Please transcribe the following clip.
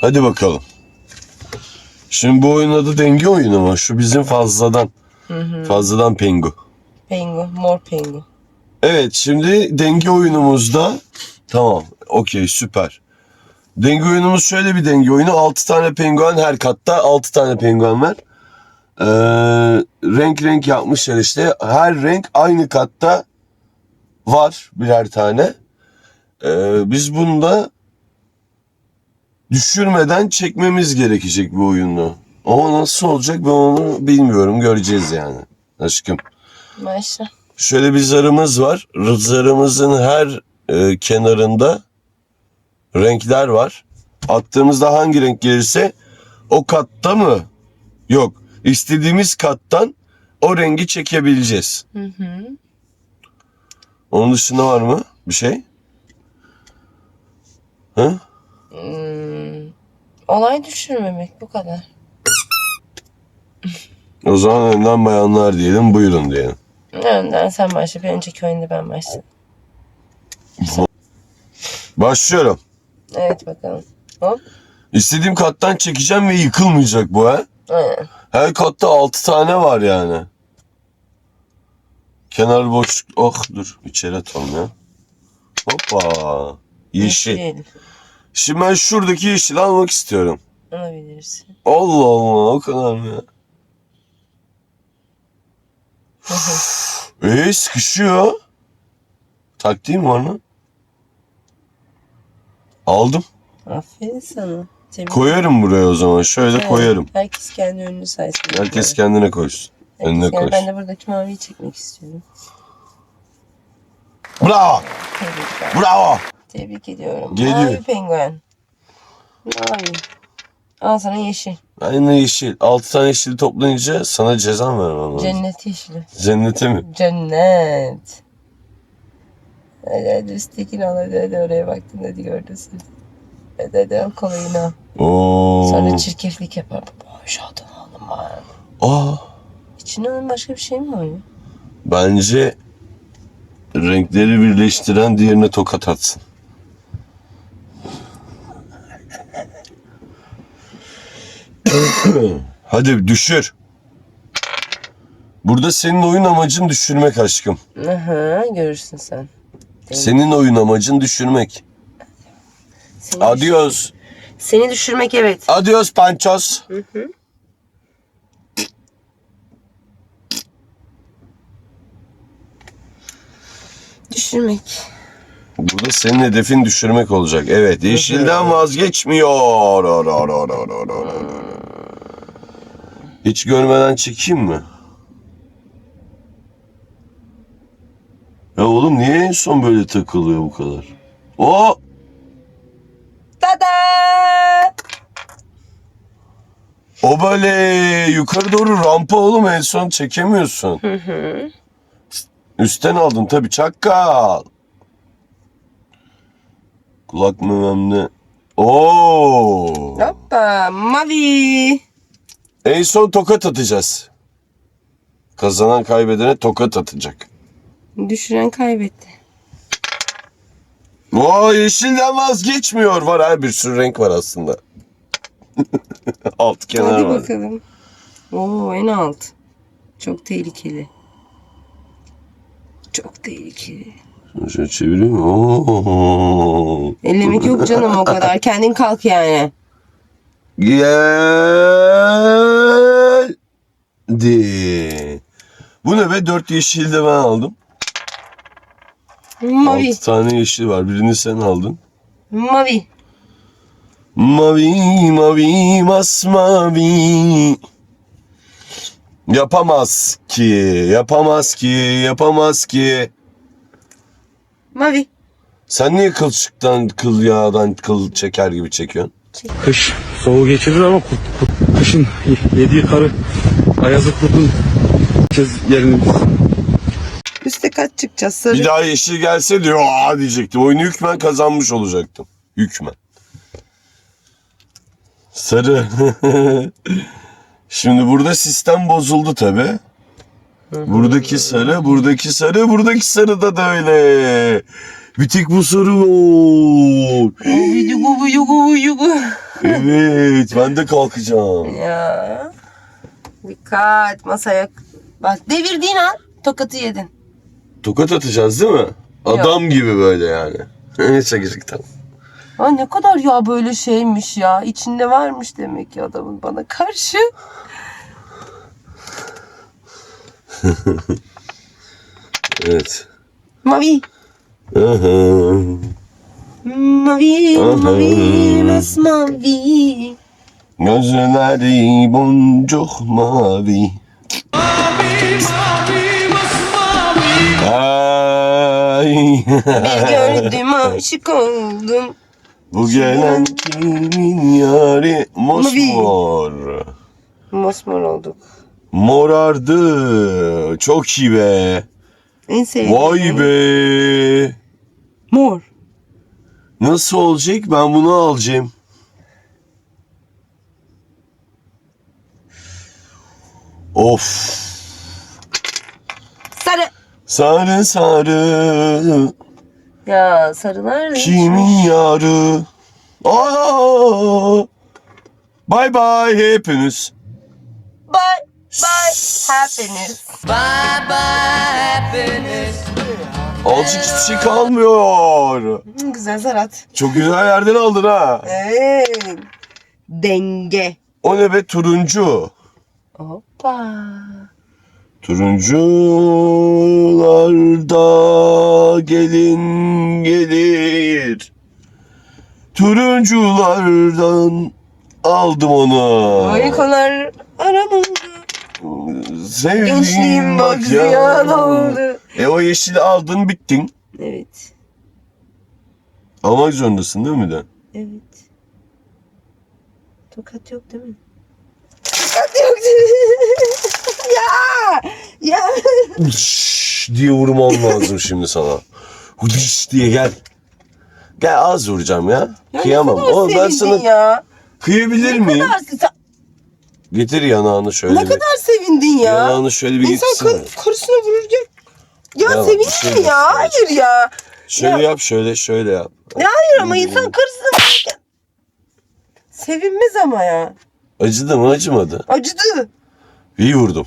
Hadi bakalım. Şimdi bu oyunun adı denge oyunu mu? Şu bizim fazladan. Fazladan pengu. Pengu. Mor pengu. Evet şimdi denge oyunumuzda tamam okey süper. Denge oyunumuz şöyle bir denge oyunu. 6 tane penguen her katta 6 tane penguen var. Ee, renk renk yapmışlar işte. Her renk aynı katta var birer tane. Ee, biz bunu da düşürmeden çekmemiz gerekecek bu oyunu. Ama nasıl olacak ben onu bilmiyorum. Göreceğiz yani aşkım. Başla. Şöyle bir zarımız var. Zarımızın her e, kenarında renkler var. Attığımızda hangi renk gelirse o katta mı? Yok. İstediğimiz kattan o rengi çekebileceğiz. Hı hı. Onun dışında var mı bir şey? Hı? Hmm. Olay düşürmemek bu kadar. O zaman önden bayanlar diyelim, buyurun diyelim. Önden sen başla. Bir önceki oyunda ben başladım. Başlıyorum. Evet bakalım. Hop. İstediğim kattan çekeceğim ve yıkılmayacak bu ha. Aynen. Her katta 6 tane var yani. Kenar boş. Oh dur içeri atalım ya. Hoppa. Yeşil. Şimdi ben şuradaki yeşil almak istiyorum. Alabilirsin. Allah Allah o kadar mı ya? Eee sıkışıyor. Taktiğim var mı? Aldım. Aferin sana. Tebrik Koyarım buraya o zaman. Şöyle ederim. koyarım. Herkes kendi önünü saysın. Herkes kendine koysun. Herkes Önüne koysun. Ben de buradaki maviyi çekmek istiyorum. Bravo. Bravo. Tebrik ediyorum. Geliyor. Mavi penguen. Mavi. Al sana yeşil. Aynı yeşil. 6 tane yeşili toplayınca sana cezam vermem lazım. Cennet yeşili. Cennete mi? Cennet. Hadi hadi üsttekini al hadi hadi oraya baktın hadi gördün seni. Hadi hadi al kolayını al. Oo. Sonra çirkeflik yapar. Boş adını alın bari. Aa. İçine onun başka bir şey mi var ya? Bence renkleri birleştiren diğerine tokat atsın. Hadi düşür. Burada senin oyun amacın düşürmek aşkım. Aha görürsün sen. Senin oyun amacın düşürmek. Seni, Adios. seni düşürmek evet. Adios panços. Düşürmek. Burada senin hedefin düşürmek olacak. Evet yeşilden vazgeçmiyor. Or, or, or, or, or, or, or. Hiç görmeden çekeyim mi? Ya oğlum niye en son böyle takılıyor bu kadar? O Tada! o böyle yukarı doğru rampa oğlum en son çekemiyorsun. Hı hı. Üstten aldın tabii çakkal. Kulak memem ne? Oo. Hoppa mavi. En son tokat atacağız. Kazanan kaybedene tokat atacak. Düşüren kaybetti. Oo yeşilden vazgeçmiyor. Var ha bir sürü renk var aslında. Alt kenar Hadi var. bakalım. Oo en alt. Çok tehlikeli. Çok tehlikeli. Şöyle çevireyim? Oo. Ellemek yok canım o kadar. Kendin kalk yani. Geldi. Bu ne be? Dört yeşil de ben aldım. Mavi. Altı tane yeşil var. Birini sen aldın. Mavi. Mavi mavi masmavi. Yapamaz ki, yapamaz ki, yapamaz ki. Mavi. Sen niye kılçıktan, kıl yağdan kıl çeker gibi çekiyorsun? Kış soğuğu geçirir ama kışın yediği karı ayazı kurtun kez yerini biz. Üste kaç çıkacağız? Sarı. Bir daha yeşil gelse diyor aa diyecektim. Oyunu hükmen kazanmış olacaktım. Hükmen. Sarı. Şimdi burada sistem bozuldu tabi. Buradaki sarı, buradaki sarı, buradaki sarı da da öyle. Bir tek bu sarı var. Yugu yugu yugu. Evet ben de kalkacağım. Ya. Dikkat masaya. Bak devirdiğin an tokatı yedin. Tokat atacağız değil mi? Adam gibi böyle yani. Neyse girdik tamam. Aa, ne kadar ya böyle şeymiş ya. İçinde varmış demek ki adamın bana karşı. Evet. Mavi. Aha. Mavi, mavi, masmavi. Gözleri boncuk mavi. Ay. Bir gördüm aşık oldum. Bu gelen kimin yari mosmor. Mosmor olduk. Morardı. Çok iyi be. En sevdiğim. Vay be. Mor. Nasıl olacak? Ben bunu alacağım. Of. Sarı. Sarı sarı. Ya sarılar Kimin yarı? Aa! Bye bye hepiniz. Bye bye happiness. Bye bye happiness. Azıcık hiçbir şey kalmıyor. Hmm, Güzel Serhat. Çok güzel yerden aldın ha. Evet. Denge. O ne be turuncu. Hoppa. Turuncularda gelin gelir. Turunculardan aldım onu. Harikalar aramında. Sevdiğim Gençliğim bak bak ziyan ya. oldu. E o yeşili aldın bittin. Evet. Almak zorundasın değil mi de? Evet. Tokat yok değil mi? Mi? ya! Ya! Şşş diye vurmam lazım şimdi sana. Hudiş diye gel. Gel az vuracağım ya. Ya Kıyamam. Oğlum ben sevindin sana ya. kıyabilir Ne miyim? kadar, Getir yanağını şöyle ne bir. kadar sevindin ya. Yanağını şöyle bir İnsan getirsene. kar, karısına vururken. Ya, Ya, bir sevinir şey mi ya? Hayır ya. Şöyle yap şöyle şöyle yap. Ya hayır ama insan karısına vururken. Sevinmez ama ya. Acıdı mı acımadı. Acıdı. İyi vurdum.